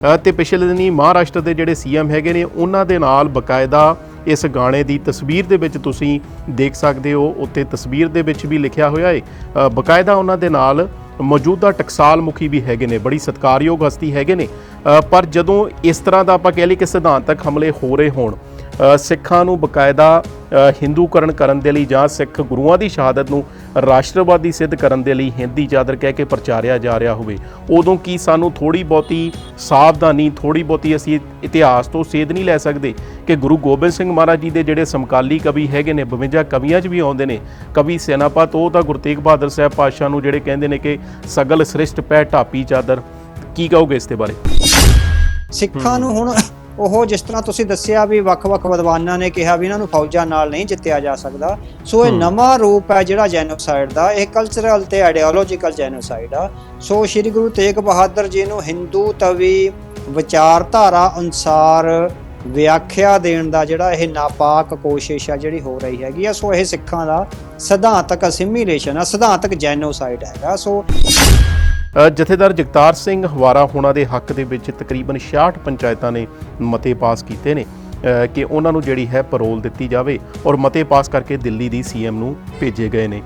ਅ, ਤੇ ਪਿਛਲੇ ਦਿਨੀ ਮਹਾਰਾਸ਼ਟਰ ਦੇ ਜਿਹੜੇ ਸੀਐਮ ਹੈਗੇ ਨੇ ਉਹਨਾਂ ਦੇ ਨਾਲ ਬਕਾਇਦਾ ਇਸ ਗਾਣੇ ਦੀ ਤਸਵੀਰ ਦੇ ਵਿੱਚ ਤੁਸੀਂ ਦੇਖ ਸਕਦੇ ਹੋ। ਉੱਤੇ ਤਸਵੀਰ ਦੇ ਵਿੱਚ ਵੀ ਲਿਖਿਆ ਹੋਇਆ ਹੈ ਅ, ਬਕਾਇਦਾ ਉਹਨਾਂ ਦੇ ਨਾਲ ਮੌਜੂਦਾ ਟਕਸਾਲ ਮੁਖੀ ਵੀ ਹੈਗੇ ਨੇ ਬੜੀ ਸਤਿਕਾਰਯੋਗ ਹਸਤੀ ਹੈਗੇ ਨੇ। ਪਰ ਜਦੋਂ ਇਸ ਤਰ੍ਹਾਂ ਦਾ ਆਪਾਂ ਕਹਿ ਲਈ ਕਿ ਸਿਧਾਂਤਕ ਹਮਲੇ ਹੋ ਰਹੇ ਹੋਣ ਸਿੱਖਾਂ ਨੂੰ ਬਕਾਇਦਾ ਹਿੰਦੂਕਰਨ ਕਰਨ ਦੇ ਲਈ ਜਾਂ ਸਿੱਖ ਗੁਰੂਆਂ ਦੀ ਸ਼ਹਾਦਤ ਨੂੰ ਰਾਸ਼ਟਰਵਾਦੀ ਸਿੱਧ ਕਰਨ ਦੇ ਲਈ ਹਿੰਦੀ ਚਾਦਰ ਕਹਿ ਕੇ ਪ੍ਰਚਾਰਿਆ ਜਾ ਰਿਹਾ ਹੋਵੇ। ਉਦੋਂ ਕੀ ਸਾਨੂੰ ਥੋੜੀ ਬਹੁਤੀ ਸਾਵਧਾਨੀ ਥੋੜੀ ਬਹੁਤੀ ਅਸੀਂ ਇਤਿਹਾਸ ਤੋਂ ਸੇਧ ਨਹੀਂ ਲੈ ਸਕਦੇ ਕਿ ਗੁਰੂ ਗੋਬਿੰਦ ਸਿੰਘ ਮਹਾਰਾਜ ਜੀ ਦੇ ਜਿਹੜੇ ਸਮਕਾਲੀ ਕਵੀ ਹੈਗੇ ਨੇ 52 ਕਵੀਆਂ 'ਚ ਵੀ ਆਉਂਦੇ ਨੇ, ਕਵੀ ਸੈਨਾਪਤ ਉਹ ਤਾਂ ਗੁਰੂ ਤੇਗ ਬਹਾਦਰ ਸਾਹਿਬ ਪਾਤਸ਼ਾਹ ਨੂੰ ਜਿਹੜੇ ਕਹਿੰਦੇ ਨੇ ਕਿ ਸਗਲ ਸ੍ਰਿਸ਼ਟ ਪੈ ਢਾਪੀ ਚਾਦਰ, ਕੀ ਕਹੋਗੇ ਇਸ ਦੇ ਬਾਰੇ? ਸਿੱਖਾਂ ਨੂੰ ਹੁਣ ਉਹ ਜਿਸ ਤਰ੍ਹਾਂ ਤੁਸੀਂ ਦੱਸਿਆ ਵੀ ਵੱਖ-ਵੱਖ ਵਿਦਵਾਨਾਂ ਨੇ ਕਿਹਾ ਵੀ ਇਹਨਾਂ ਨੂੰ ਫੌਜਾਂ ਨਾਲ ਨਹੀਂ ਜਿੱਤਿਆ ਜਾ ਸਕਦਾ ਸੋ ਇਹ ਨਵਾਂ ਰੂਪ ਹੈ ਜਿਹੜਾ ਜੈਨੋਸਾਈਡ ਦਾ ਇਹ ਕਲਚਰਲ ਤੇ ਆਈਡੀਓਲੋਜੀਕਲ ਜੈਨੋਸਾਈਡ ਆ। ਸੋ ਸ੍ਰੀ ਗੁਰੂ ਤੇਗ ਬਹਾਦਰ ਜੀ ਨੂੰ ਹਿੰਦੂ ਤਵੀ ਵਿਚਾਰਧਾਰਾ ਅਨੁਸਾਰ ਵਿਆਖਿਆ ਦੇਣ ਦਾ ਜਿਹੜਾ ਇਹ ਨਾਪਾਕ ਕੋਸ਼ਿਸ਼ ਆ ਜਿਹੜੀ ਹੋ ਰਹੀ ਹੈਗੀ ਆ ਸੋ ਇਹ ਸਿੱਖਾਂ ਦਾ ਸਿਧਾਂਤਕ ਅਸਿਮੀਲੇਸ਼ਨ ਆ ਸਿਧਾਂਤਕ ਜੈਨੋਸਾਈਡ ਹੈਗਾ। ਸੋ ਜਥੇਦਾਰ ਜਗਤਾਰ ਸਿੰਘ ਹਵਾਰਾ ਹੋਣਾ ਦੇ ਹੱਕ ਦੇ ਵਿੱਚ ਤਕਰੀਬਨ 66 ਪੰਚਾਇਤਾਂ ਨੇ ਮਤੇ ਪਾਸ ਕੀਤੇ ਨੇ ਕਿ ਉਹਨਾਂ ਨੂੰ ਜਿਹੜੀ ਹੈ ਪਰੋਲ ਦਿੱਤੀ ਜਾਵੇ ਔਰ ਮਤੇ ਪਾਸ ਕਰਕੇ ਦਿੱਲੀ ਦੀ ਸੀਐਮ ਨੂੰ ਭੇਜੇ ਗਏ ਨੇ।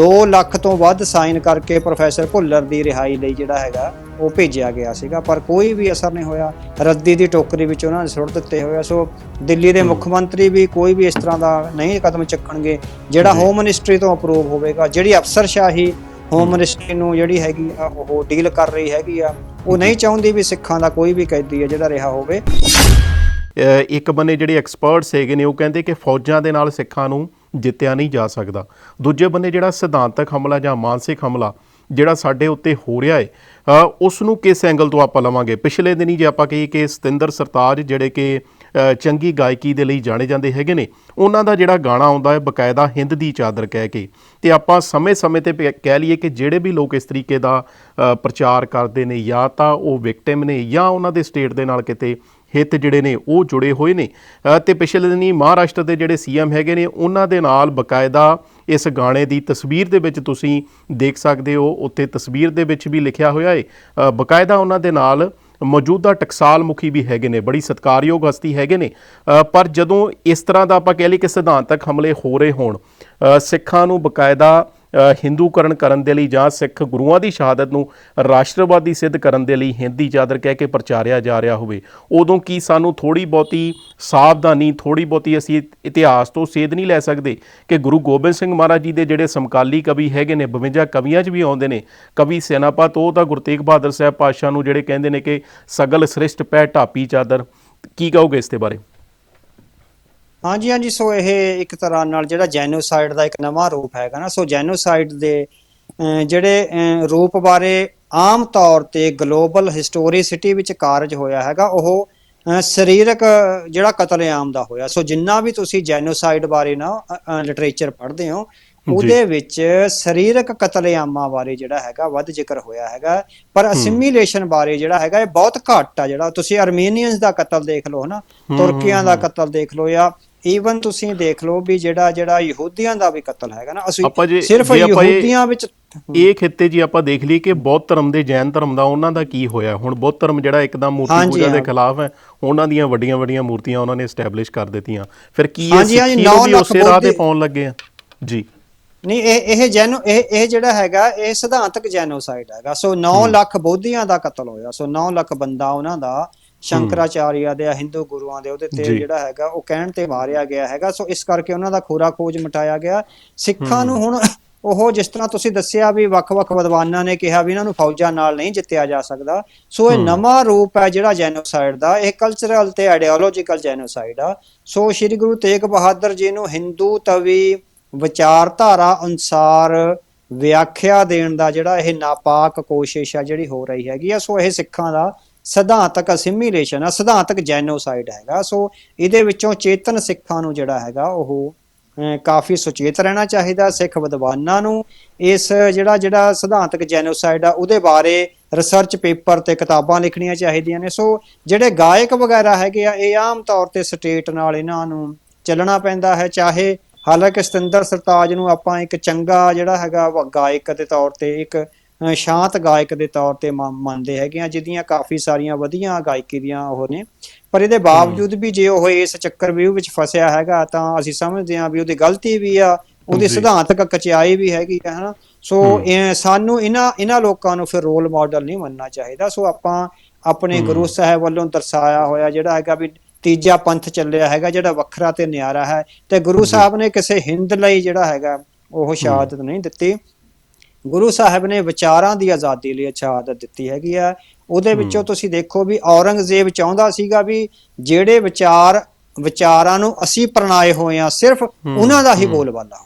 2 ਲੱਖ ਤੋਂ ਵੱਧ ਸਾਈਨ ਕਰਕੇ ਪ੍ਰੋਫੈਸਰ ਭੁੱਲਰ ਦੀ ਰਿਹਾਈ ਲਈ ਜਿਹੜਾ ਹੈਗਾ ਉਹ ਭੇਜਿਆ ਗਿਆ ਸੀਗਾ ਪਰ ਕੋਈ ਵੀ ਅਸਰ ਨਹੀਂ ਹੋਇਆ। ਰੱਦੀ ਦੀ ਟੋਕਰੀ ਵਿੱਚ ਉਹਨਾਂ ਨੇ ਸੁੱਟ ਦਿੱਤੇ ਹੋਇਆ ਸੋ ਦਿੱਲੀ ਦੇ ਮੁੱਖ ਮੰਤਰੀ ਵੀ ਕੋਈ ਵੀ ਇਸ ਤਰ੍ਹਾਂ ਦਾ ਨਹੀਂ ਕਦਮ ਚੱਕਣਗੇ ਜਿਹੜਾ ਹੋਮ ਮਿਨਿਸਟਰੀ ਤੋਂ ਅਪਰੂਵ ਹੋਵੇਗਾ ਜਿਹੜੀ ਅਫਸਰਸ਼ਾਹੀ ਹੋਮ ਮਿਨਿਸਟਰੀ ਨੂੰ ਜਿਹੜੀ ਹੈਗੀ ਆ, ਉਹ ਡੀਲ ਕਰ ਰਹੀ ਹੈਗੀ ਆ। ਉਹ ਨਹੀਂ ਚਾਹੁੰਦੀ ਵੀ ਸਿੱਖਾਂ ਦਾ ਕੋਈ ਵੀ ਕੈਦੀ ਹੈ ਜਿਹੜਾ ਰਿਹਾ ਹੋਵੇ। ਇੱਕ ਬੰਨੇ ਜਿਹੜੇ ਐਕਸਪਰਟਸ ਹੈਗੇ ਨੇ, ਉਹ ਕਹਿੰਦੇ ਕਿ ਫੌਜਾਂ ਦੇ ਨਾਲ ਸਿੱਖਾਂ ਨੂੰ ਜਿੱਤਿਆ ਨਹੀਂ ਜਾ ਸਕਦਾ। ਦੂਜੇ ਬੰਨੇ ਜਿਹੜਾ ਸਿਧਾਂਤਕ ਹਮਲਾ ਜਾਂ ਮਾਨਸਿਕ ਹਮਲਾ ਜਿਹੜਾ ਸਾਡੇ ਉੱਤੇ ਹੋ ਰਿਹਾ ਹੈ ਉਸ ਨੂੰ ਕਿਸ ਐਂਗਲ ਤੋਂ ਆਪਾਂ ਲਵਾਂਗੇ? ਪਿਛਲੇ ਦਿਨੀ ਜੇ ਆਪਾਂ ਕਹੀਏ ਕਿ ਸਤਿੰਦਰ ਸਰਤਾਜ ਜਿਹੜੇ ਕਿ ਚੰਗੀ ਗਾਇਕੀ ਦੇ ਲਈ ਜਾਣੇ ਜਾਂਦੇ ਹੈਗੇ ਨੇ, ਉਹਨਾਂ ਦਾ ਜਿਹੜਾ ਗਾਣਾ ਆਉਂਦਾ ਹੈ ਬਕਾਇਦਾ ਹਿੰਦ ਦੀ ਚਾਦਰ ਕਹਿ ਕੇ। ਤੇ ਆਪਾਂ ਸਮੇਂ-ਸਮੇਂ ਤੇ ਪ- ਕਹਿ ਲਈਏ ਕਿ ਜਿਹੜੇ ਵੀ ਲੋਕ ਇਸ ਤਰੀਕੇ ਦਾ ਪ੍ਰਚਾਰ ਕਰਦੇ ਨੇ ਜਾਂ ਤਾਂ ਉਹ ਵਿਕਟਿਮ ਨੇ ਜਾਂ ਉਹਨਾਂ ਦੇ ਸਟੇਟ ਦੇ ਨਾਲ ਕਿਤੇ ਹਿੱਤ ਜਿਹੜੇ ਨੇ ਉਹ ਜੁੜੇ ਹੋਏ ਨੇ। ਅ, ਤੇ ਪਿਛਲੇ ਦਿਨੀ ਮਹਾਰਾਸ਼ਟਰ ਦੇ ਜਿਹੜੇ ਸੀਐਮ ਹੈਗੇ ਨੇ ਉਹਨਾਂ ਦੇ ਨਾਲ ਬਕਾਇਦਾ ਇਸ ਗਾਣੇ ਦੀ ਤਸਵੀਰ ਦੇ ਵਿੱਚ ਤੁਸੀਂ ਦੇਖ ਸਕਦੇ ਹੋ। ਉੱਤੇ ਤਸਵੀਰ ਦੇ ਵਿੱਚ ਵੀ ਲਿਖਿਆ ਹੋਇਆ ਹੈ ਅ, ਬਕਾਇਦਾ ਉਹਨਾਂ ਦੇ ਨਾਲ ਮੌਜੂਦਾ ਟਕਸਾਲ ਮੁਖੀ ਵੀ ਹੈਗੇ ਨੇ ਬੜੀ ਸਤਿਕਾਰਯੋਗ ਹਸਤੀ ਹੈਗੇ ਨੇ। ਪਰ ਜਦੋਂ ਇਸ ਤਰ੍ਹਾਂ ਦਾ ਆਪਾਂ ਕਹਿ ਲਈ ਕਿ ਸਿਧਾਂਤਕ ਹਮਲੇ ਹੋ ਰਹੇ ਹੋਣ ਸਿੱਖਾਂ ਨੂੰ ਬਕਾਇਦਾ ਹਿੰਦੂਕਰਨ ਕਰਨ ਦੇ ਲਈ ਜਾਂ ਸਿੱਖ ਗੁਰੂਆਂ ਦੀ ਸ਼ਹਾਦਤ ਨੂੰ ਰਾਸ਼ਟਰਵਾਦੀ ਸਿੱਧ ਕਰਨ ਦੇ ਲਈ ਹਿੰਦੀ ਚਾਦਰ ਕਹਿ ਕੇ ਪ੍ਰਚਾਰਿਆ ਜਾ ਰਿਹਾ ਹੋਵੇ, ਉਦੋਂ ਕੀ ਸਾਨੂੰ ਥੋੜੀ ਬਹੁਤੀ ਸਾਵਧਾਨੀ ਥੋੜੀ ਬਹੁਤੀ ਅਸੀਂ ਇਤਿਹਾਸ ਤੋਂ ਸੇਧ ਨਹੀਂ ਲੈ ਸਕਦੇ ਕਿ ਗੁਰੂ ਗੋਬਿੰਦ ਸਿੰਘ ਮਹਾਰਾਜ ਜੀ ਦੇ ਜਿਹੜੇ ਸਮਕਾਲੀ ਕਵੀ ਹੈਗੇ ਨੇ 52 ਕਵੀਆਂ 'ਚ ਵੀ ਆਉਂਦੇ ਨੇ, ਕਵੀ ਸੈਨਾਪਤ, ਉਹ ਤਾਂ ਗੁਰੂ ਤੇਗ ਬਹਾਦਰ ਸਾਹਿਬ ਪਾਤਸ਼ਾਹ ਨੂੰ ਜਿਹੜੇ ਕਹਿੰਦੇ ਨੇ ਕਿ ਸਗਲ ਸ੍ਰਿਸ਼ਟ ਪੈ ਢਾਪੀ ਚਾਦਰ, ਕੀ ਕਹੋਗੇ ਇਸ ਦੇ ਬਾਰੇ? ਹਾਂਜੀ ਹਾਂਜੀ ਸੋ ਇਹ ਇੱਕ ਤਰ੍ਹਾਂ ਨਾਲ ਜਿਹੜਾ ਜੈਨੋਸਾਈਡ ਦਾ ਇੱਕ ਨਵਾਂ ਰੂਪ ਹੈਗਾ ਨਾ ਸੋ ਜੈਨੋਸਾਈਡ ਦੇ ਜਿਹੜੇ ਰੂਪ ਬਾਰੇ ਆਮ ਤੌਰ ਤੇ ਗਲੋਬਲ ਹਿਸਟੋਰੀਸਿਟੀ ਵਿੱਚ ਕਾਰਜ ਹੋਇਆ ਹੈਗਾ ਉਹ ਸਰੀਰਕ ਜਿਹੜਾ ਕਤਲੇਆਮ ਦਾ ਹੋਇਆ। ਸੋ ਜਿੰਨਾ ਵੀ ਤੁਸੀਂ ਜੈਨੋਸਾਈਡ ਬਾਰੇ ਨਾ ਲਿਟਰੇਚਰ ਪੜ੍ਹਦੇ ਹੋ ਉਹਦੇ ਵਿੱਚ ਸਰੀਰਕ ਕਤਲੇਆਮਾਂ ਬਾਰੇ ਜਿਹੜਾ ਹੈਗਾ ਵੱਧ ਜ਼ਿਕਰ ਹੋਇਆ ਹੈਗਾ। ਪਰ ਅਸਿਮੀਲੇਸ਼ਨ ਬਾਰੇ ਜਿਹੜਾ ਹੈਗਾ ਇਹ ਬਹੁਤ ਘੱਟ ਆ ਜਿਹੜਾ। ਤੁਸੀਂ ਅਰਮੀਨੀਅਨਸ ਦਾ ਕਤਲ ਦੇਖ ਲਓ ਹਨਾ ਤੁਰਕੀਆਂ ਦਾ ਕਤਲ ਦੇਖ ਲਓ ਜਾਂ ਈਵਨ ਤੁਸੀਂ ਦੇਖ ਲਓ ਵੀ ਜਿਹੜਾ ਜਿਹੜਾ ਯਹੂਦੀਆਂ ਦਾ ਵੀ ਕਤਲ ਹੈਗਾ ਨਾ ਅਸੀਂ ਸਿਰਫ ਯਹੂਦੀਆਂ ਵਿੱਚ ਇਹ ਖਿੱਤੇ ਜੀ ਆਪਾਂ ਦੇਖ ਲਈ ਕਿ ਬੌਧ ਧਰਮ ਦੇ ਜੈਨ ਧਰਮ ਦਾ ਉਹਨਾਂ ਦਾ ਕੀ ਹੋਇਆ। ਹੁਣ ਬੌਧ ਧਰਮ ਜਿਹੜਾ ਇੱਕਦਮ ਮੂਰਤੀ ਪੂਜਾ ਦੇ। ਖਿਲਾਫ ਹੈ ਉਹਨਾਂ ਦੀਆਂ ਵੱਡੀਆਂ ਵੱਡੀਆਂ ਮੂਰਤੀਆਂ ਉਹਨਾਂ ਨੇ ਐਸਟੈਬਲਿਸ਼ ਕਰ ਦਿੱਤੀਆਂ। ਫਿਰ ਕੀ ਇਹ ਸਿੱਖੀ ਨੂੰ ਵੀ ਉਸੇ ਰਾਹ ਤੇ ਪਾਉਣ ਲੱਗੇ ਆ? ਜੀ। ਨਹੀਂ ਇਹ ਇਹ ਜੈਨੋ ਇਹ ਇਹ ਜਿਹੜਾ ਹੈਗਾ ਇਹ ਸਿਧਾਂਤਕ ਜੈਨੋਸਾਈਡ ਹੈਗਾ। ਸੋ 9 ਲੱਖ ਬੋਧੀਆਂ ਦਾ ਕਤਲ ਹੋਇਆ। ਸੋ 9 ਲੱਖ ਬੰਦਾ ਉਹਨਾਂ ਦਾ ਸ਼ੰਕਰਾਚਾਰੀਆ ਦੇ ਹਿੰਦੂ ਗੁਰੂਆਂ ਦੇ ਉਹਦੇ ਤੇ। ਜਿਹੜਾ ਹੈਗਾ ਉਹ ਕਹਿਣ ਤੇ ਮਾਰਿਆ ਗਿਆ ਹੈਗਾ। ਸੋ ਇਸ ਕਰਕੇ ਉਹਨਾਂ ਦਾ ਖੋਰਾ ਖੋਜ ਮਟਾਇਆ ਗਿਆ। ਸਿੱਖਾਂ ਨੂੰ ਹੁਣ ਉਹ ਜਿਸ ਤਰ੍ਹਾਂ ਤੁਸੀਂ ਦੱਸਿਆ ਵੀ ਵੱਖ-ਵੱਖ ਵਿਦਵਾਨਾਂ ਨੇ ਕਿਹਾ ਵੀ ਇਹਨਾਂ ਨੂੰ ਫੌਜਾਂ ਨਾਲ ਨਹੀਂ ਜਿੱਤਿਆ ਜਾ ਸਕਦਾ। ਸੋ ਇਹ ਨਵਾਂ ਰੂਪ ਹੈ ਜਿਹੜਾ ਜੈਨੋਸਾਈਡ ਦਾ। ਇਹ ਕਲਚਰਲ ਤੇ ਆਈਡੀਓਲੋਜੀਕਲ ਜੈਨੋਸਾਈਡ ਆ। ਸੋ ਸ੍ਰੀ ਗੁਰੂ ਤੇਗ ਬਹਾਦਰ ਜੀ ਨੂੰ ਹਿੰਦੂ ਤਵੀ ਵਿਚਾਰਧਾਰਾ ਅਨੁਸਾਰ ਵਿਆਖਿਆ ਦੇਣ ਦਾ ਜਿਹੜਾ ਇਹ ਨਾਪਾਕ ਕੋਸ਼ਿਸ਼ ਆ ਜਿਹੜੀ ਹੋ ਰਹੀ ਹੈਗੀ ਆ। ਸੋ ਇਹ ਸਿੱਖਾਂ ਦਾ ਸਿਧਾਂਤਕ ਅਸਿਮੀਲੇਸ਼ਨ ਆ ਸਿਧਾਂਤਕ ਜੈਨੋਸਾਈਡ ਹੈਗਾ। ਸੋ ਇਹਦੇ ਵਿੱਚੋਂ ਚੇਤਨ ਸਿੱਖਾਂ ਨੂੰ ਜਿਹੜਾ ਹੈਗਾ, ਉਹ ਕਾਫੀ ਸੁਚੇਤ ਰਹਿਣਾ ਚਾਹੀਦਾ, ਸਿੱਖ ਵਿਦਵਾਨਾਂ ਨੂੰ। ਇਸ ਜਿਹੜਾ ਜਿਹੜਾ ਸਿਧਾਂਤਕ ਜੈਨੋਸਾਈਡ ਆ, ਉਹਦੇ ਬਾਰੇ ਰਿਸਰਚ ਪੇਪਰ ਤੇ ਕਿਤਾਬਾਂ ਲਿਖਣੀਆਂ ਚਾਹੀਦੀਆਂ ਨੇ। ਸੋ ਜਿਹੜੇ ਗਾਇਕ ਵਗੈਰਾ ਹੈਗੇ ਆ, ਇਹ ਆਮ ਤੌਰ ਤੇ ਸਟੇਟ ਨਾਲ ਇਹਨਾਂ ਨੂੰ ਚੱਲਣਾ ਪੈਂਦਾ ਹੈ। ਚਾਹੇ ਹਾਲਾਂਕਿ ਸਤਿੰਦਰ ਸਰਤਾਜ ਨੂੰ ਆਪਾਂ ਇੱਕ ਚੰਗਾ ਜਿਹੜਾ ਹੈਗਾ ਵਾ ਗਾਇਕ ਦੇ ਤੌਰ ਤੇ ਇੱਕ ਸ਼ਾਂਤ ਗਾਇਕ ਦੇ ਤੌਰ ਤੇ ਮੰਨ- ਮੰਨਦੇ ਹੈਗੇ ਆ ਜਿਹਦੀਆਂ ਕਾਫੀ ਸਾਰੀਆਂ ਵਧੀਆ ਗਾਇਕੀ ਦੀਆਂ ਉਹ ਨੇ। ਪਰ ਇਹਦੇ ਬਾਵਜੂਦ ਵੀ ਜੇ ਉਹ ਇਸ ਚੱਕਰ ਵਿਊ ਵਿੱਚ ਫਸਿਆ ਹੈਗਾ ਤਾਂ ਅਸੀਂ ਸਮਝਦੇ ਹਾਂ ਵੀ ਉਹਦੀ ਗਲਤੀ ਵੀ ਆ ਉਹਦੀ। ਸਿਧਾਂਤਕ ਕਚਾਈ ਵੀ ਹੈਗੀ ਹੈ ਹਨਾ। ਸੋ ਸਾਨੂੰ ਇਹਨਾਂ ਇਹਨਾਂ ਲੋਕਾਂ ਨੂੰ ਫਿਰ ਰੋਲ ਮਾਡਲ ਨਹੀਂ ਮੰਨਣਾ ਚਾਹੀਦਾ। ਸੋ ਆਪਾਂ ਆਪਣੇ ਗੁਰੂ ਸਾਹਿਬ ਵੱਲੋਂ ਦਰਸਾਇਆ ਹੋਇਆ ਜਿਹੜਾ ਹੈਗਾ ਵੀ ਤੀਜਾ ਪੰਥ ਚੱਲਿਆ ਹੈਗਾ ਜਿਹੜਾ ਵੱਖਰਾ ਤੇ ਨਿਆਰਾ ਹੈ। ਤੇ ਗੁਰੂ ਸਾਹਿਬ ਨੇ ਕਿਸੇ ਹਿੰਦ ਲਈ ਜਿਹੜਾ ਹੈਗਾ ਉਹ ਸ਼ਹਾਦਤ ਨਹੀਂ ਦਿੱਤੀ। ਗੁਰੂ ਸਾਹਿਬ ਨੇ ਵਿਚਾਰਾਂ ਦੀ ਆਜ਼ਾਦੀ ਲਈ ਸ਼ਹਾਦਤ ਦਿੱਤੀ ਹੈਗੀ ਆ। ਉਹਦੇ ਵਿੱਚੋਂ ਤੁਸੀਂ ਦੇਖੋ ਵੀ ਔਰੰਗਜ਼ੇਬ ਚਾਹੁੰਦਾ ਸੀਗਾ ਵੀ ਜਿਹੜੇ ਵਿਚਾਰ ਵਿਚਾਰਾਂ ਨੂੰ ਅਸੀਂ ਪ੍ਰਣਾਏ ਹੋਏ ਆ ਸਿਰਫ ਉਹਨਾਂ ਦਾ ਹੀ। ਬੋਲਬਾਲਾ।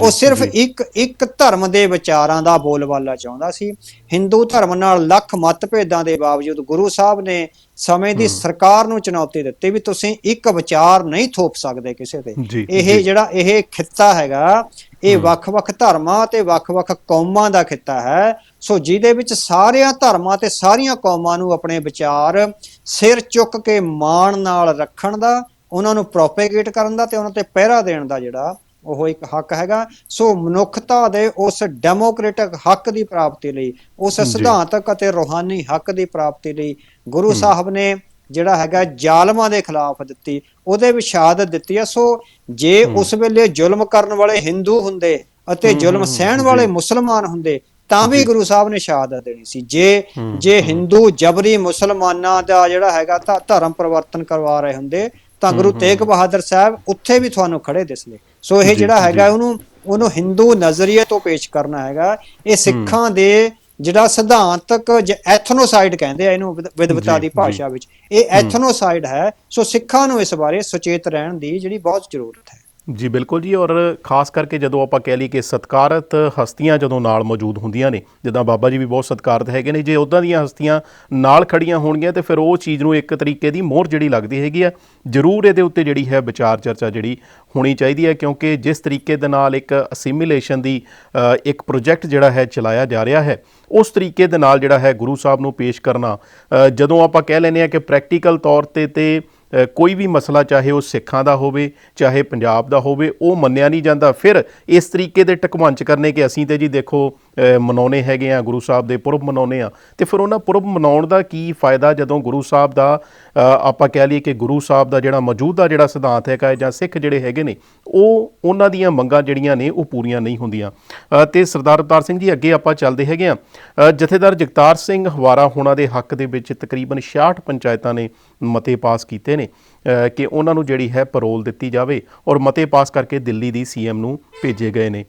ਉਹ ਸਿਰਫ। ਇੱਕ ਇੱਕ ਧਰਮ ਦੇ ਵਿਚਾਰਾਂ ਦਾ ਬੋਲਬਾਲਾ ਚਾਹੁੰਦਾ ਸੀ। ਹਿੰਦੂ ਧਰਮ ਨਾਲ ਲੱਖ ਮਤਭੇਦਾਂ ਦੇ ਬਾਵਜੂਦ ਗੁਰੂ ਸਾਹਿਬ ਨੇ ਸਮੇਂ ਦੀ ਸਰਕਾਰ ਨੂੰ ਚੁਣੌਤੀ ਦਿੱਤੀ ਵੀ ਤੁਸੀਂ ਇੱਕ ਵਿਚਾਰ ਨਹੀਂ ਥੋਪ ਸਕਦੇ ਕਿਸੇ ਤੇ। ਇਹ। ਜਿਹੜਾ ਇਹ ਖਿੱਤਾ ਹੈਗਾ ਇਹ ਵੱਖ-ਵੱਖ ਧਰਮਾਂ ਤੇ ਵੱਖ-ਵੱਖ ਕੌਮਾਂ ਦਾ ਖਿੱਤਾ ਹੈ। ਸੋ ਜਿਹਦੇ ਵਿੱਚ ਸਾਰਿਆਂ ਧਰਮਾਂ ਤੇ ਸਾਰੀਆਂ ਕੌਮਾਂ ਨੂੰ ਆਪਣੇ ਵਿਚਾਰ ਸਿਰ ਚੁੱਕ ਕੇ ਮਾਣ ਨਾਲ ਰੱਖਣ ਦਾ ਉਹਨਾਂ ਨੂੰ ਪ੍ਰੋਪੇਗੇਟ ਕਰਨ ਦਾ ਤੇ ਉਹਨਾਂ ਤੇ ਪਹਿਰਾ ਦੇਣ ਦਾ ਜਿਹੜਾ ਉਹ ਇੱਕ ਹੱਕ ਹੈਗਾ। ਸੋ ਮਨੁੱਖਤਾ ਦੇ ਉਸ ਡੈਮੋਕ੍ਰੈਟਿਕ ਹੱਕ ਦੀ ਪ੍ਰਾਪਤੀ ਲਈ ਉਸ। ਸਿਧਾਂਤਕ ਅਤੇ ਰੂਹਾਨੀ ਹੱਕ ਦੀ ਪ੍ਰਾਪਤੀ ਲਈ ਗੁਰੂ ਸਾਹਿਬ ਨੇ ਜਿਹੜਾ ਹੈਗਾ ਜ਼ਾਲਮਾਂ ਦੇ ਖਿਲਾਫ ਦਿੱਤੀ ਉਹਦੇ ਵਿੱਚ ਸ਼ਹਾਦਤ ਦਿੱਤੀ ਆ। ਸੋ ਜੇ ਉਸ ਵੇਲੇ ਜ਼ੁਲਮ ਕਰਨ ਵਾਲੇ ਹਿੰਦੂ ਹੁੰਦੇ ਅਤੇ ਜ਼ੁਲਮ ਸਹਿਣ ਵਾਲੇ ਮੁਸਲਮਾਨ ਹੁੰਦੇ ਤਾਂ ਵੀ ਗੁਰੂ ਸਾਹਿਬ ਨੇ ਸ਼ਹਾਦਤ ਦੇਣੀ ਸੀ। ਜੇ ਜੇ ਹਿੰਦੂ ਜਬਰੀ ਮੁਸਲਮਾਨਾਂ ਦਾ ਜਿਹੜਾ ਹੈਗਾ ਤਾਂ ਧਰਮ ਪਰਿਵਰਤਨ ਕਰਵਾ ਰਹੇ ਹੁੰਦੇ ਤਾਂ ਗੁਰੂ ਤੇਗ ਬਹਾਦਰ ਸਾਹਿਬ ਉੱਥੇ ਵੀ ਤੁਹਾਨੂੰ ਖੜੇ ਦਿਸਲੇ ਸੋ ਇਹ ਜਿਹੜਾ ਹੈਗਾ ਉਹਨੂੰ ਉਹਨੂੰ ਹਿੰਦੂ ਨਜ਼ਰੀਏ ਤੋਂ ਪੇਸ਼ ਕਰਨਾ ਹੈਗਾ। ਇਹ ਸਿੱਖਾਂ ਦੇ ਜਿਹੜਾ ਸਿਧਾਂਤਕ ਐਥਨੋਸਾਈਡ ਕਹਿੰਦੇ ਆ ਇਹਨੂੰ ਵਿਦ- ਵਿਦਵਤਾ ਦੀ ਭਾਸ਼ਾ ਵਿੱਚ। ਇਹ ਐਥਨੋਸਾਈਡ ਹੈ। ਸੋ ਸਿੱਖਾਂ ਨੂੰ ਇਸ ਬਾਰੇ ਸੁਚੇਤ ਰਹਿਣ ਦੀ ਜਿਹੜੀ ਬਹੁਤ ਜ਼ਰੂਰਤ ਹੈ। ਜੀ, ਬਿਲਕੁਲ ਜੀ, ਔਰ ਖਾਸ ਕਰਕੇ ਜਦੋਂ ਆਪਾਂ ਕਹਿ ਲਈ ਕਿ ਸਤਕਾਰਤ ਹਸਤੀਆਂ ਜਦੋਂ ਨਾਲ ਮੌਜੂਦ ਹੁੰਦੀਆਂ ਨੇ, ਜਿੱਦਾਂ ਬਾਬਾ ਜੀ ਵੀ ਬਹੁਤ ਸਤਕਾਰਤ ਹੈਗੇ ਨੇ, ਜੇ ਉਦਾਂ ਦੀਆਂ ਹਸਤੀਆਂ ਨਾਲ ਖੜੀਆਂ ਹੋਣਗੀਆਂ, ਤੇ ਫਿਰ ਉਹ ਚੀਜ਼ ਨੂੰ ਇੱਕ ਤਰੀਕੇ ਦੀ ਮੋਹਰ ਜਿਹੜੀ ਲੱਗਦੀ ਹੈਗੀ ਆ, ਜ਼ਰੂਰ ਇਹਦੇ ਉੱਤੇ ਜਿਹੜੀ ਹੈ ਵਿਚਾਰ ਚਰਚਾ ਜਿਹੜੀ ਹੋਣੀ ਚਾਹੀਦੀ ਹੈ, ਕਿਉਂਕਿ ਜਿਸ ਤਰੀਕੇ ਦੇ ਨਾਲ ਇੱਕ ਅਸਿਮੀਲੇਸ਼ਨ ਦੀ ਇੱਕ ਪ੍ਰੋਜੈਕਟ ਜਿਹੜਾ ਹੈ ਚਲਾਇਆ ਜਾ ਰਿਹਾ ਹੈ, ਉਸ ਤਰੀਕੇ ਦੇ ਨਾਲ ਜਿਹੜਾ ਹੈ ਗੁਰੂ ਸਾਹਿਬ ਨੂੰ ਪੇਸ਼ ਕਰਨਾ ਜਦੋਂ ਆਪਾਂ ਕਹਿ ਲੈਂਦੇ ਆ ਕਿ ਪ੍ਰੈਕਟੀਕਲ ਤੌਰ ਤੇ ਤੇ ਕੋਈ ਵੀ ਮਸਲਾ ਚਾਹੇ ਉਹ ਸਿੱਖਾਂ ਦਾ ਹੋਵੇ, ਚਾਹੇ ਪੰਜਾਬ ਦਾ ਹੋਵੇ, ਉਹ ਮੰਨਿਆ ਨਹੀਂ ਜਾਂਦਾ। ਫਿਰ ਇਸ ਤਰੀਕੇ ਦੇ ਟਕਮੰਚ ਕਰਨੇ ਕਿ ਅਸੀਂ ਤੇ ਜੀ ਦੇਖੋ ਅ, ਹੈਗੇ ਆ ਗੁਰੂ ਸਾਹਿਬ ਦੇ ਪੁਰਬ ਮਨਾਉਣੇ ਆ। ਤੇ ਫਿਰ ਉਹਨਾਂ ਪੁਰਬ ਮਨਾਉਣ ਦਾ ਕੀ ਫਾਇਦਾ ਜਦੋਂ ਗੁਰੂ ਸਾਹਿਬ ਦਾ ਆਪਾਂ ਕਹਿ ਲਈਏ ਕਿ ਗੁਰੂ ਸਾਹਿਬ ਦਾ ਜਿਹੜਾ ਮੌਜੂਦਾ ਜਿਹੜਾ ਸਿਧਾਂਤ ਹੈਗਾ ਜਾਂ ਸਿੱਖ ਜਿਹੜੇ ਹੈਗੇ ਨੇ ਉਹ ਉਹਨਾਂ ਦੀਆਂ ਮੰਗਾਂ ਜਿਹੜੀਆਂ ਨੇ ਉਹ ਪੂਰੀਆਂ ਨਹੀਂ ਹੁੰਦੀਆਂ। ਅ, ਤੇ ਸਰਦਾਰ ਅਵਤਾਰ ਸਿੰਘ ਜੀ ਅੱਗੇ ਆਪਾਂ ਚੱਲਦੇ ਹੈਗੇ ਆ। ਜਥੇਦਾਰ ਜਗਤਾਰ ਸਿੰਘ ਹਵਾਰਾ ਹੋਣਾ ਦੇ ਹੱਕ ਦੇ ਵਿੱਚ ਤਕਰੀਬਨ 66 ਪੰਚਾਇਤਾਂ ਨੇ ਮਤੇ ਪਾਸ ਕੀਤੇ ਨੇ ਕਿ ਉਹਨਾਂ ਨੂੰ ਜਿਹੜੀ ਹੈ ਪਰੋਲ ਦਿੱਤੀ ਜਾਵੇ ਔਰ ਮਤੇ ਪਾਸ ਕਰਕੇ ਦਿੱਲੀ ਦੀ ਸੀਐਮ ਨੂੰ ਭੇਜੇ ਗਏ ਨੇ।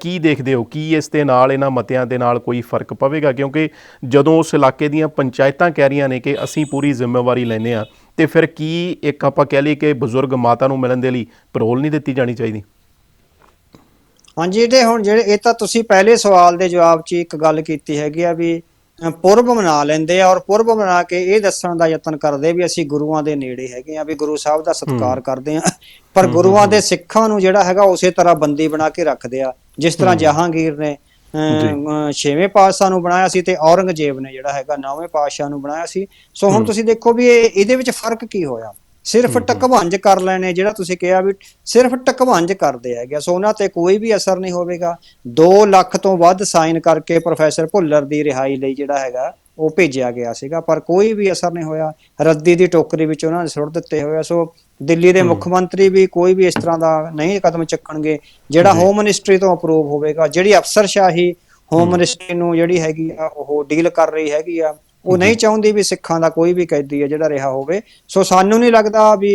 ਕੀ ਦੇਖਦੇ ਹੋ? ਕੀ ਇਸ ਦੇ ਨਾਲ ਇਹਨਾਂ ਮਤਿਆਂ ਦੇ ਨਾਲ ਕੋਈ ਫ਼ਰਕ ਪਵੇਗਾ ਕਿਉਂਕਿ ਜਦੋਂ ਉਸ ਇਲਾਕੇ ਦੀਆਂ ਪੰਚਾਇਤਾਂ ਕਹਿ ਰਹੀਆਂ ਨੇ ਕਿ ਅਸੀਂ ਪੂਰੀ ਜ਼ਿੰਮੇਵਾਰੀ ਲੈਨੇ ਆ ਤੇ ਫਿਰ ਕੀ ਇੱਕ ਆਪਾਂ ਕਹਿ ਲਈਏ ਕਿ ਬਜ਼ੁਰਗ ਮਾਤਾ ਨੂੰ ਮਿਲਣ ਦੇ ਲਈ ਪਰੋਲ ਨਹੀਂ ਦਿੱਤੀ ਜਾਣੀ ਚਾਹੀਦੀ? ਹਾਂਜੀ ਇਹਦੇ ਹੁਣ ਜਿਹੜੇ ਇਹ ਤਾਂ ਤੁਸੀਂ ਪਹਿਲੇ ਸਵਾਲ ਦੇ ਜਵਾਬ 'ਚ ਇੱਕ ਗੱਲ ਕੀਤੀ ਹੈਗੀ ਆ ਵੀ ਪੁਰਬ ਮਨਾ ਲੈਂਦੇ ਆ ਔਰ ਪੁਰਬ ਮਨਾ ਕੇ ਇਹ ਦੱਸਣ ਦਾ ਯਤਨ ਕਰਦੇ ਵੀ ਅਸੀਂ ਗੁਰੂਆਂ ਦੇ ਨੇੜੇ ਹੈਗੇ ਆ ਵੀ ਗੁਰੂ ਸਾਹਿਬ ਦਾ ਸਤਿਕਾਰ ਕਰਦੇ ਆ। ਪਰ ਗੁਰੂਆਂ ਦੇ ਸਿੱਖਾਂ ਨੂੰ ਜਿਹੜਾ ਹੈਗਾ ਉਸੇ ਤਰ੍ਹਾਂ ਬੰਦੀ ਬਣਾ ਕੇ ਰੱਖਦੇ ਆ ਜਿਸ ਤਰ੍ਹਾਂ ਜਹਾਂਗੀਰ ਨੇ ਛੇਵੇਂ ਪਾਤਸ਼ਾਹ ਨੂੰ ਬਣਾਇਆ ਸੀ ਤੇ ਔਰੰਗਜ਼ੇਬ ਨੇ ਜਿਹੜਾ ਹੈਗਾ ਨੌਵੇਂ ਪਾਤਸ਼ਾਹ ਨੂੰ ਬਣਾਇਆ ਸੀ। ਸੋ ਹੁਣ ਤੁਸੀਂ ਦੇਖੋ ਵੀ ਇਹ ਇਹਦੇ ਵਿੱਚ ਫ਼ਰਕ ਕੀ ਹੋਇਆ? ਸਿਰਫ ਟਕਵੰਜ ਕਰ ਲੈਣੇ ਜਿਹੜਾ ਤੁਸੀਂ ਕਿਹਾ ਵੀ ਸਿਰਫ ਟਕਵੰਜ ਕਰਦੇ ਹੈਗੇ ਸੋ ਉਹਨਾਂ ਤੇ ਕੋਈ ਵੀ ਅਸਰ ਨਹੀਂ ਹੋਵੇਗਾ। 2 ਲੱਖ ਤੋਂ ਵੱਧ ਸਾਈਨ ਕਰਕੇ ਪ੍ਰੋਫੈਸਰ ਭੁੱਲਰ ਦੀ ਰਿਹਾਈ ਲਈ ਜਿਹੜਾ ਹੈਗਾ ਉਹ ਭੇਜਿਆ ਗਿਆ ਸੀਗਾ ਪਰ ਕੋਈ ਵੀ ਅਸਰ ਨਹੀਂ ਹੋਇਆ। ਰੱਦੀ ਦੀ ਟੋਕਰੀ ਵਿੱਚ ਉਹਨਾਂ ਨੇ ਸੁੱਟ ਦਿੱਤੇ ਹੋਇਆ ਸੋ ਦਿੱਲੀ ਦੇ ਮੁੱਖ ਮੰਤਰੀ ਵੀ ਕੋਈ ਵੀ ਇਸ ਤਰ੍ਹਾਂ ਦਾ ਨਹੀਂ ਕਦਮ ਚੱਕਣਗੇ ਜਿਹੜਾ ਹੋਮ ਮਿਨਿਸਟਰੀ ਤੋਂ ਅਪਰੂਵ ਹੋਵੇਗਾ ਜਿਹੜੀ ਅਫਸਰਸ਼ਾਹੀ ਹੋਮ ਮਿਨਿਸਟਰੀ ਨੂੰ ਜਿਹੜੀ ਹੈਗੀ ਆ ਉਹ ਡੀਲ ਕਰ ਰਹੀ ਹੈਗੀ ਆ ਉਹ ਨਹੀਂ ਚਾਹੁੰਦੀ ਵੀ ਸਿੱਖਾਂ ਦਾ ਕੋਈ ਵੀ ਕੈਦੀ ਹੈ ਜਿਹੜਾ ਰਿਹਾ ਹੋਵੇ। ਸੋ ਸਾਨੂੰ ਨਹੀਂ ਲੱਗਦਾ ਵੀ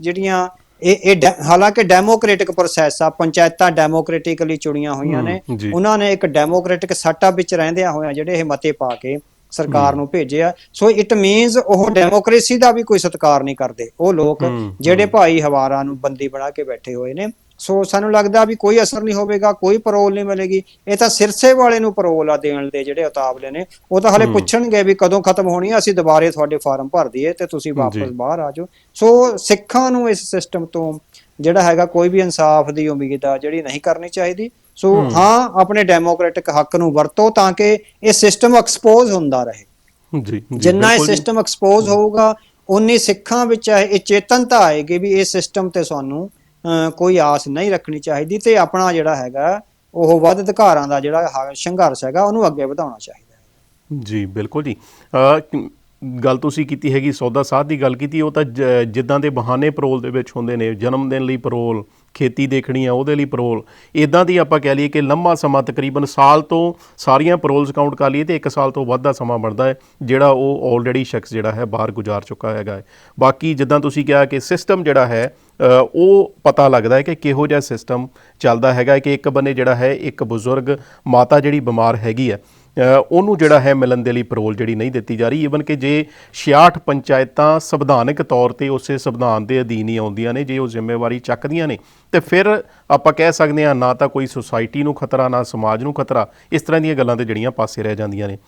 ਜਿਹੜੀਆਂ ਇਹ ਇਹ ਹਾਲਾਂਕਿ ਡੈਮੋਕ੍ਰੈਟਿਕ ਪ੍ਰੋਸੈਸ ਆ ਪੰਚਾਇਤਾਂ ਡੈਮੋਕ੍ਰੈਟਿਕਲੀ ਚੁਣੀਆਂ ਹੋਈਆਂ ਨੇ। ਉਹਨਾਂ ਨੇ ਇੱਕ ਡੈਮੋਕ੍ਰੈਟਿਕ ਸੈਟਅਪ ਵਿੱਚ ਰਹਿੰਦਿਆਂ ਹੋਇਆਂ ਜਿਹੜੇ ਇਹ ਮਤੇ ਪਾ ਕੇ ਸਰਕਾਰ ਨੂੰ ਭੇਜੇ ਆ। ਸੋ ਇਟ ਮੀਨਸ ਉਹ ਡੈਮੋਕ੍ਰੇਸੀ ਦਾ ਵੀ ਕੋਈ ਸਤਿਕਾਰ ਨਹੀਂ ਕਰਦੇ। ਉਹ ਲੋਕ ਜਿਹੜੇ ਭਾਈ ਹਵਾਰਾ ਨੂੰ ਬੰਦੀ ਬਣਾ ਕੇ ਬੈਠੇ ਹੋਏ ਨੇ। ਸੋ ਸਾਨੂੰ ਲੱਗਦਾ ਵੀ ਕੋਈ ਅਸਰ ਨਹੀਂ ਹੋਵੇਗਾ ਕੋਈ ਪਰੋਲ ਨਹੀਂ ਮਿਲੇਗੀ। ਇਹ ਤਾਂ ਸਿਰਸੇ ਵਾਲੇ ਨੂੰ ਪਰੋਲ ਆ ਦੇਣ ਦੇ ਜਿਹੜੇ ਉਤਾਵਲੇ ਨੇ। ਉਹ ਤਾਂ ਹਲੇ ਪੁੱਛਣਗੇ ਵੀ ਕਦੋਂ ਖਤਮ ਹੋਣੀ ਆ ਅਸੀਂ ਦੁਬਾਰੇ ਤੁਹਾਡੇ ਫਾਰਮ ਭਰ ਦਈਏ ਤੇ ਤੁਸੀਂ ਵਾਪਸ ਬਾਹਰ ਆ ਜਾਓ। ਸੋ ਸਿੱਖਾਂ ਨੂੰ ਇਸ ਸਿਸਟਮ ਤੋਂ ਜਿਹੜਾ ਹੈਗਾ ਕੋਈ ਵੀ ਇਨਸਾਫ ਦੀ ਉਮੀਦ ਆ ਜਿਹੜੀ ਨਹੀਂ ਕਰਨੀ ਚਾਹੀਦੀ। ਸੋ ਹਾਂ। ਆਪਣੇ ਡੈਮੋਕ੍ਰੈਟਿਕ ਹੱਕ ਨੂੰ ਵਰਤੋ ਤਾਂ ਕਿ ਇਹ ਸਿਸਟਮ ਐਕਸਪੋਜ਼ ਹੁੰਦਾ ਰਹੇ। ਜੀ ਜਿੰਨਾ ਇਹ। ਸਿਸਟਮ ਐਕਸਪੋਜ਼ ਹੋਊਗਾ ਉਨੀ ਸਿੱਖਾਂ ਵਿੱਚ ਇਹ ਚੇਤਨਤਾ ਆਏਗੀ ਵੀ ਇਹ ਸਿਸਟਮ ਤੇ ਸਾਨੂੰ ਕੋਈ ਆਸ ਨਹੀਂ ਰੱਖਣੀ ਚਾਹੀਦੀ ਤੇ ਆਪਣਾ ਜਿਹੜਾ ਹੈਗਾ ਉਹ ਵੱਧ ਅਧਿਕਾਰਾਂ ਦਾ ਜਿਹੜਾ ਸੰਘਰਸ਼ ਹੈਗਾ ਉਹਨੂੰ ਅੱਗੇ ਵਧਾਉਣਾ ਚਾਹੀਦਾ ਹੈ। ਜੀ ਬਿਲਕੁਲ ਜੀ। ਗੱਲ ਤੁਸੀਂ ਕੀਤੀ ਹੈਗੀ ਸੌਦਾ ਸਾਧ ਦੀ ਗੱਲ ਕੀਤੀ ਉਹ ਤਾਂ ਜਿੱਦਾਂ ਦੇ ਬਹਾਨੇ ਪਰੋਲ ਦੇ ਵਿੱਚ ਹੁੰਦੇ ਨੇ ਜਨਮ ਦਿਨ ਲਈ ਪਰੋਲ ਖੇਤੀ ਦੇਖਣੀ ਆ, ਉਹਦੇ ਲਈ ਪਰੋਲ ਇਦਾਂ ਦੀ ਆਪਾਂ ਕਹਿ ਲਈਏ ਕਿ ਲੰਮਾ ਸਮਾਂ, ਤਕਰੀਬਨ ਸਾਲ ਤੋਂ ਸਾਰੀਆਂ ਪਰੋਲਸ ਕਾਊਂਟ ਕਰ ਲਈਏ ਤੇ 1 ਸਾਲ ਤੋਂ ਵੱਧ ਦਾ ਸਮਾਂ ਬਣਦਾ ਹੈ, ਜਿਹੜਾ ਉਹ ਆਲਰੇਡੀ ਸ਼ਖਸ ਜਿਹੜਾ ਹੈ ਬਾਹਰ ਗੁਜ਼ਾਰ ਚੁੱਕਾ ਹੈਗਾ ਹੈ। ਬਾਕੀ ਜਿੱਦਾਂ ਤੁਸੀਂ ਕਿਹਾ ਕਿ ਸਿਸਟਮ ਜਿਹੜਾ ਹੈ ਉਹ ਪਤਾ ਲੱਗਦਾ ਹੈ ਕਿ ਕਿਹੋ ਜਿਹਾ ਸਿਸਟਮ ਚੱਲਦਾ ਹੈਗਾ ਕਿ ਇੱਕ ਬੰਨੇ ਜਿਹੜਾ ਹੈ ਇੱਕ ਬਜ਼ੁਰਗ, ਮਾਤਾ ਜਿਹੜੀ ਬਿਮਾਰ ਹੈਗੀ ਹੈ ਉਹਨੂੰ ਜਿਹੜਾ ਹੈ ਮਿਲਣ ਦੇ ਲਈ ਪਰੋਲ ਜਿਹੜੀ ਨਹੀਂ ਦਿੱਤੀ ਜਾ ਰਹੀ ਈਵਨ ਕਿ ਜੇ 66 ਪੰਚਾਇਤਾਂ ਸੰਵਿਧਾਨਕ ਤੌਰ ਤੇ ਉਸੇ ਸੰਵਿਧਾਨ ਦੇ ਅਧੀਨ ਹੀ ਆਉਂਦੀਆਂ ਨੇ, ਜੇ ਉਹ ਜ਼ਿੰਮੇਵਾਰੀ ਚੱਕਦੀਆਂ ਨੇ, ਤੇ ਫਿਰ ਆਪਾਂ ਕਹਿ ਸਕਦੇ ਹਾਂ ਨਾ ਤਾਂ ਕੋਈ ਸੁਸਾਇਟੀ ਨੂੰ ਖਤਰਾ, ਨਾ ਸਮਾਜ ਨੂੰ ਖਤਰਾ, ਇਸ ਤਰ੍ਹਾਂ ਦੀਆਂ ਗੱਲਾਂ ਤੇ ਜਿਹੜੀਆਂ ਪਾਸੇ ਰਹਿ ਜਾਂਦੀਆਂ ਨੇ।